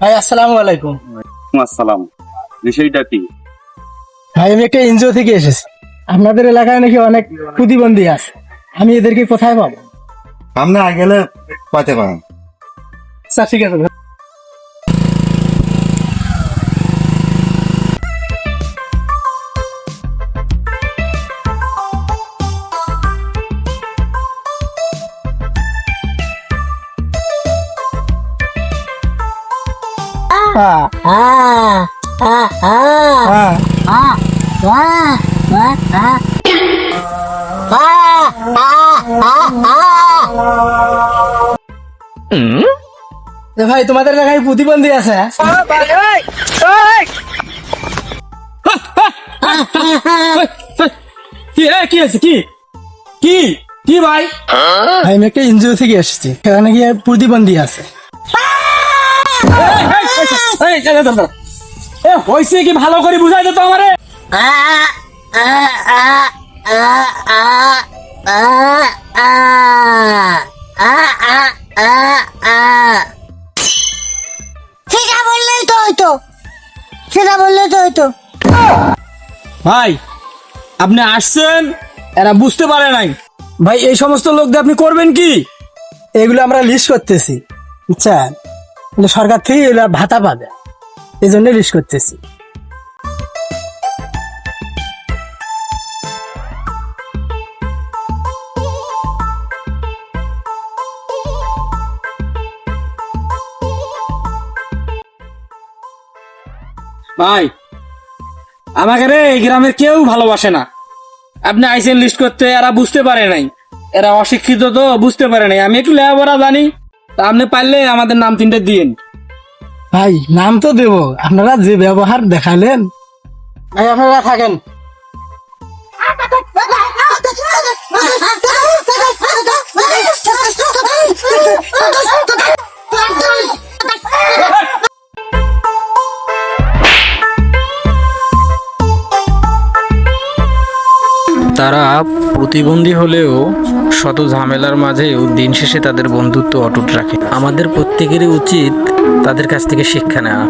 ভাই আসসালামু আলাইকুম। আসসালাম। বিষয়টা কি? ভাই আমি একটা এনজিও থেকে এসেছি। আপনাদের এলাকায় নাকি অনেক প্রতিবন্ধী আছে। আমি এদেরকে কোথায় পাবো? সামনে আগে গেলে পাইতে পারেন। আচ্ছা ঠিক আছে। ভাই। তোমাদের এলাকায় প্রতিবন্ধী আছে। কি কি আছে কি? কি? কি ভাই? ভাই আমি একটা এনজিও থেকে এসেছি। সেখানে কি প্রতিবন্ধী আছে। এ হইছে কি ভালো করে বুঝাই দে তো আমারে? সেটা বললেই তো হইতো। সেটা বললেই তো হইতো। ভাই আপনি আসছেন এরা বুঝতে পারে নাই। ভাই এই সমস্ত লোক দিয়ে আপনি করবেন কি? এগুলো আমরা লিস্ট করতেছি। বুঝছেন কিন্তু সরকার থেকে এগুলো ভাতা পাবে। এই জন্য লিস্ট করতেছি। ভাই, আমাকে রে এই গ্রামের কেউ ভালোবাসে না। আপনি আইসেন লিস্ট করতে, এরা বুঝতে পারে নাই। এরা অশিক্ষিত তো, বুঝতে পারে নাই। আমি একটু লেখাপড়া জানি। তা আপনি পারলে আমাদের নাম তিনটা দিন ভাই নাম তো দেব। আপনারা যে ব্যবহার দেখালেন। ভাই আপনারা থাকেন। তারা প্রতিবন্ধী হলেও শত ঝামেলার মাঝেও দিন শেষে তাদের বন্ধুত্ব অটুট রাখে। আমাদের প্রত্যেকেরই উচিত তাদের কাছ থেকে শিক্ষা নেওয়া।